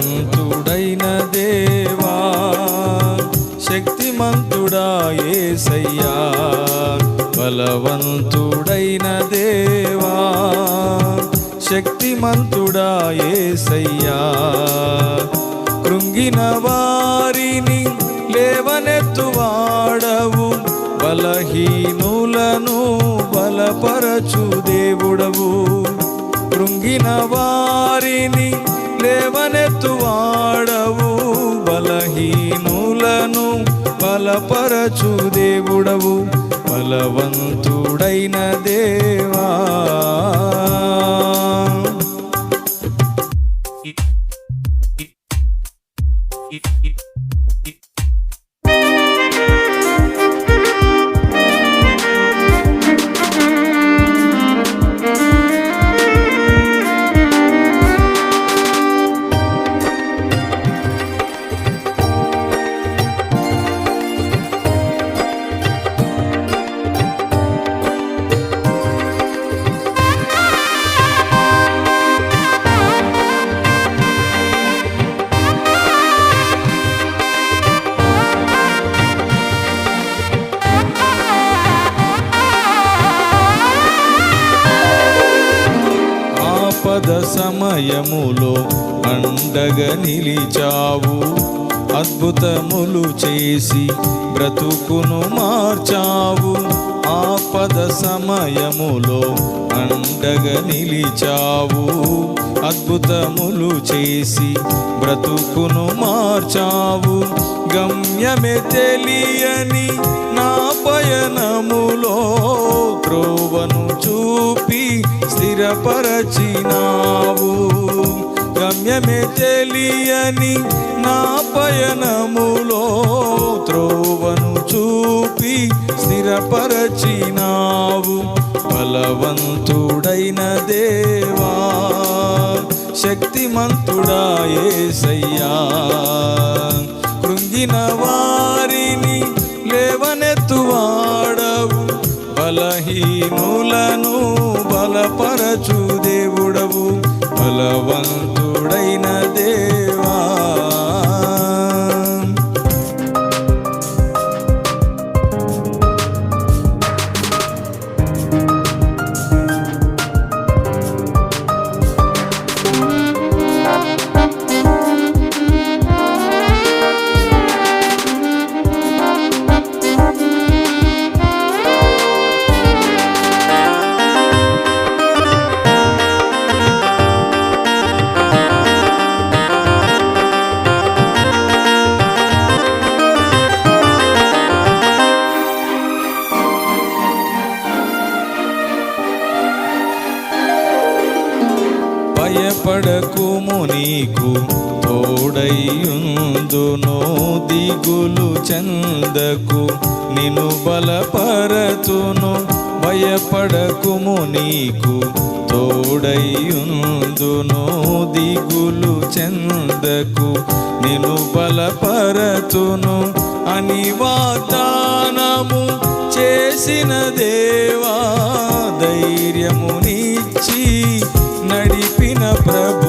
శక్తిమంతుడైన దేవా శక్తిమంతుడా ఏసయ్యా బలవంతుడైన దేవా శక్తిమంతుడా ఏసయ్యా. కృంగిన వారిని లేవనెత్తువాడవు బలహీనులను బలపరచు దేవుడవు. కృంగిన వారి లేవనెత్తువాడవు బలహీనులను బలపరచు దేవుడవు బలవంతుడైన దేవా. సమయములో అండగా నిలిచావు. అద్భుతములు చేసి బ్రతుకును మార్చావు. ఆపద సమయములో అండగా నిలిచావు. అద్భుతములు చేసి బ్రతుకును మార్చావు. గమ్యమే తెలియని నా పయనములో త్రోవను చూపి స్థిరపరచినావు. గమ్యమే తెలియని నా పయనములో త్రోవను చూపి స్థిరపరచినావు. బలవంతుడైన దేవా శక్తిమంతుడా ఏసయ్యా. కృంగిన వారిని లేవనెత్తువాడవు. బలహీనులను బలపరచు దేవుడవు బలవంత నీకు తోడయ్యుందునో దిగులు చందకు నిను బలపరచును భయపడకుము నీకు తోడయ్యుందునో దిగులు చందకు నిను బలపరచును. అని వాతానము చేసిన దేవా ధైర్యమునిచ్చి నడిపిన ప్రభు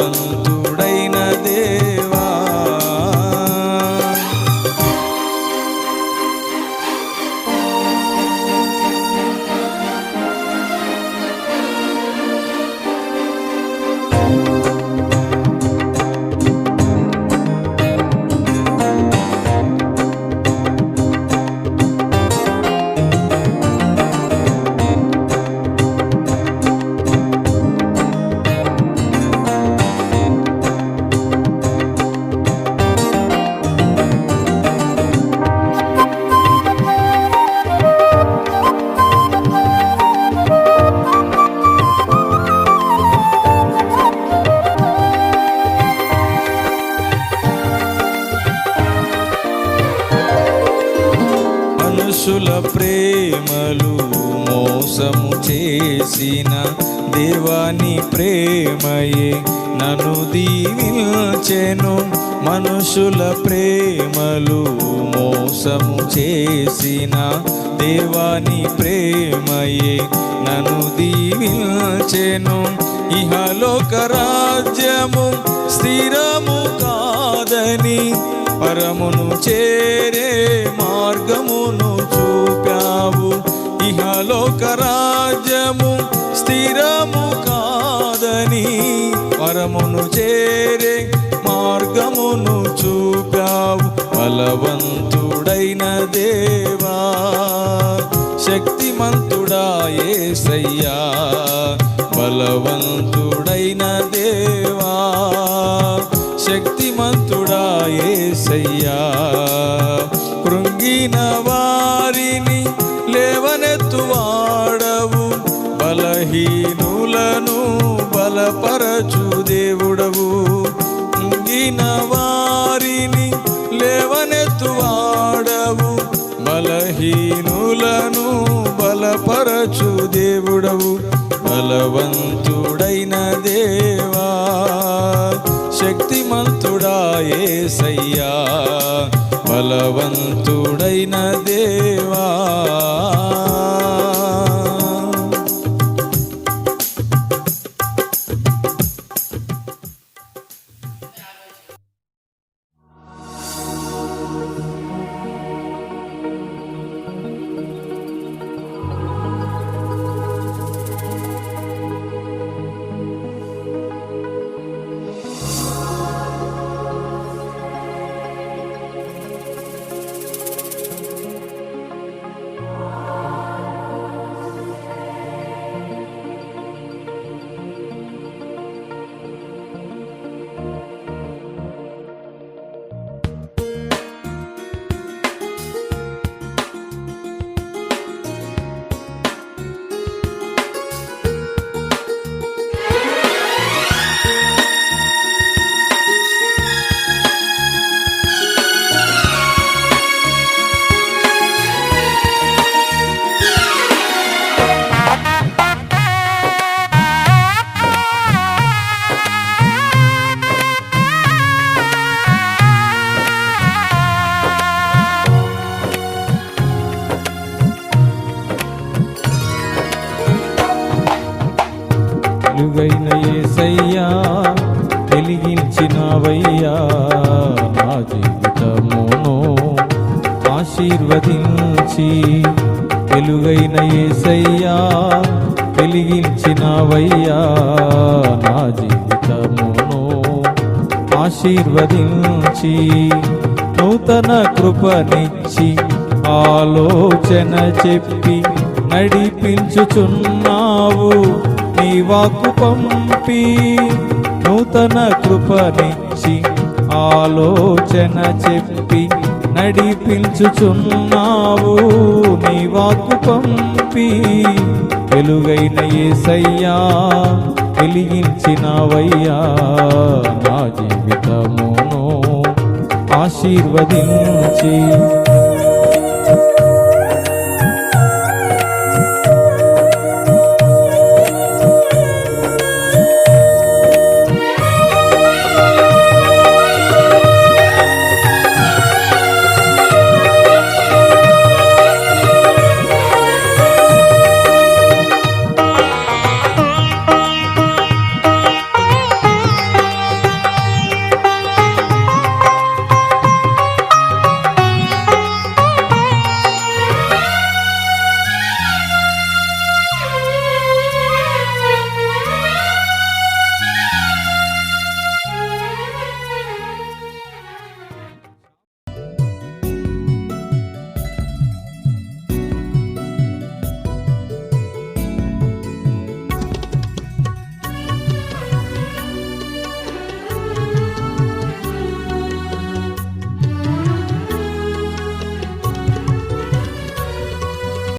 బలవంతుడైన ప్రేమలు మోసము చేసిన దేవాని ప్రేమయే నన్ను దీవించెను. మనుషుల ప్రేమలు మోసము చేసిన దేవాని ప్రేమయే నన్ను దీవించెను. ఇహలోక రాజ్యము స్థిరము కాదని పరమును చేరే మార్గమును చూపావు. ఇహలోక రాజ్యము స్థిరము కాదని పరమును చేరే మార్గమును చూపావు. బలవంతుడైన దేవా శక్తిమంతుడా ఏసయ్యా బలవంతుడైన దేవా శక్తిమంతు ఏసయ్యా కృంగిన వారిని లేవనెత్తువాడవు. బలహీనులను బలపరచు దేవుడవు. కృంగిన వారిని లేవనెత్తువాడవు. బలహీనులను బలపరచు దేవుడవు. బలవంతుడైన దేవా. శక్తిమంతుడా ఏసయ్యా బలవంతుడైన దేవా. వెలుగైన ఏసయ్యా వెలిగించినవయ్యా. నా జీవితమును ఆశీర్వదించి వెలుగైన ఏసయ్యా వెలిగించినవయ్యా. నా జీవితమును ఆశీర్వదించి నూతన కృపనిచ్చి ఆలోచన చెప్పి నడిపించుచున్నావు. నీ వాక్కు పంపి నూతన కృపనిచ్చి ఆలోచన చెప్పి నడిపించుచున్నావు. నీ వాక్కు పంపి వెలుగైన ఏసయ్యా వెలిగించినవయ్యా. నా జీవితమును ఆశీర్వదించి